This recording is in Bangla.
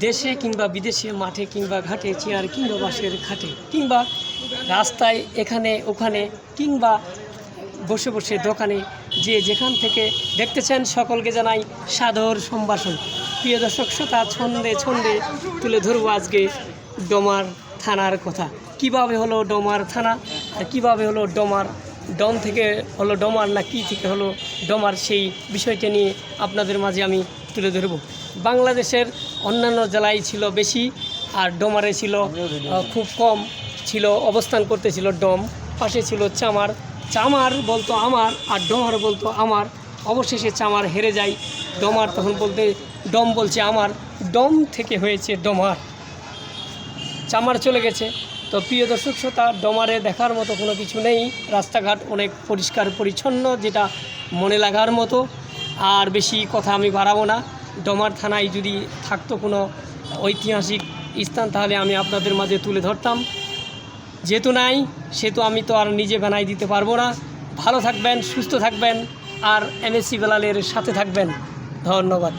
দেশে কিংবা বিদেশে, মাঠে কিংবা ঘাটে, চেয়ার কিংবা বাসের খাটে কিংবা রাস্তায় এখানে, ওখানে কিংবা বসে বসে দোকানে যে যেখান থেকে দেখতেছেন সকলকে জানাই সাদর সম্ভাষণ। প্রিয় দর্শক, শ্রোতা, ছন্দে ছন্দে তুলে ধরবো আজকে ডোমার থানার কথা। কীভাবে হলো ডোমার থানা? আর কীভাবে হলো ডোমার ডম থেকে হলো ডোমার না কি থেকে হলো ডোমার সেই বিষয়টা নিয়ে আপনাদের মাঝে আমি তুলে ধরব। বাংলাদেশের অন্যান্য জেলায় ছিল বেশি, আর ডোমারে ছিল খুব কম ছিল, অবস্থান করতেছিল ডম। পাশে ছিল চামার। চামার বলতো আমার, আর ডোমার বলতো আমার। অবশেষে চামার হেরে যায়। ডোমার তখন বলতে, ডম বলছে আমার। ডম থেকে হয়েছে ডোমার। চামার চলে গেছে। তো প্রিয় দর্শক শ্রোতা, ডোমারে দেখার মতো কোনো কিছু নেই। রাস্তাঘাট অনেক পরিষ্কার, পরিচ্ছন্ন, যেটা মনে লাগার মতো। আর বেশি কথা আমি বাড়াবো না। ডোমার থানায় যদি থাকতো কোনো ঐতিহাসিক স্থান, তাহলে আমি আপনাদের মাঝে তুলে ধরতাম। যেহেতু নাই, সেহেতু আমি তো আর নিজে বানাই দিতে পারব না। ভালো থাকবেন, সুস্থ থাকবেন, আর এমএসসি বেলালের সাথে থাকবেন। ধন্যবাদ।